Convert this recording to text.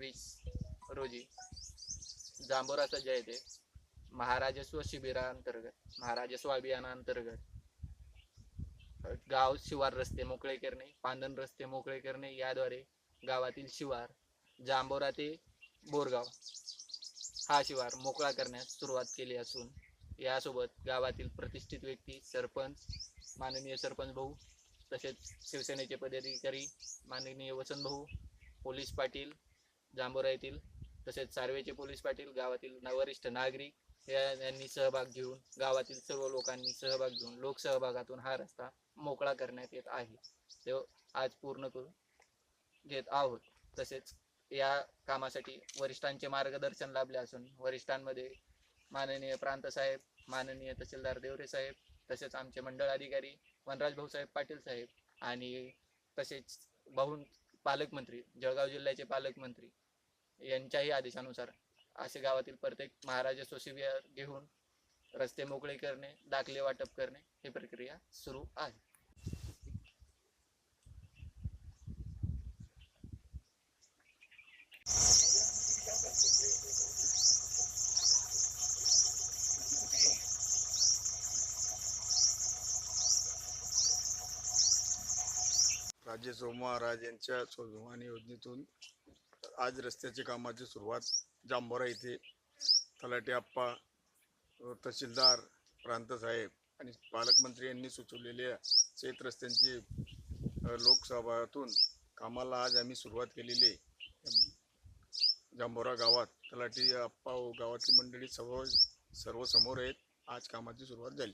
रोजी जांभोरा जय दे महाराजस्व शिबिराअंतर्गत महाराजस्व अभियानाअंतर्गत गाव शिवार रस्ते मोकळे करणे पांदन रस्ते मोकळे करणे याद्वारे गावातील शिवार जांभोरा ते बोरगाव हा शिवार मोकळा करण्यास सुरुवात केली असून यासोबत गावातील प्रतिष्ठित व्यक्ती सरपंच माननीय सरपंच भाऊ तसेच शिवसेनेचे पदाधिकारी माननीय वसंत भाऊ पोलीस पाटील जांभोरा येथील तसेच सार्वेचे पोलीस पाटील गावातील वरिष्ठ नागरिक यांनी सहभाग घेऊन गावातील सर्व लोकांनी सहभाग घेऊन लोकसहभागातून हा रस्ता मोकळा करण्यात येत आहे. तो आज पूर्ण करून घेत आहोत. तसेच या कामासाठी वरिष्ठांचे मार्गदर्शन लाभले असून वरिष्ठांमध्ये माननीय प्रांत साहेब माननीय तहसीलदार देवरे साहेब तसेच आमचे मंडळ अधिकारी वनराज भाऊसाहेब पाटील साहेब आणि तसेच बहु पालकमंत्री जळगाव जिल्ह्याचे पालकमंत्री यांच्याही आदेशानुसार असे गावातील प्रत्येक महाराजा शिबिर घेऊन रस्ते मोकळे करणे दाखले वाटप करणे ही प्रक्रिया सुरू आहे. राजे महाराज यांच्या स्वाभिमान योजनेतून आज रस्त्याची कामाची सुरुवात जांभोरा येथे तलाटे आप्पा तहसीलदार प्रांतसाहेब आणि पालकमंत्री यांनी सुचवलेल्या शेत रस्त्यांची लोकसभातून कामाला आज आम्ही सुरुवात केलेली आहे. जांभोरा गावात तलाठी आप्पा व गावातली मंडळी सर्व सर्व समोर आहेत. आज कामाची सुरुवात झाली.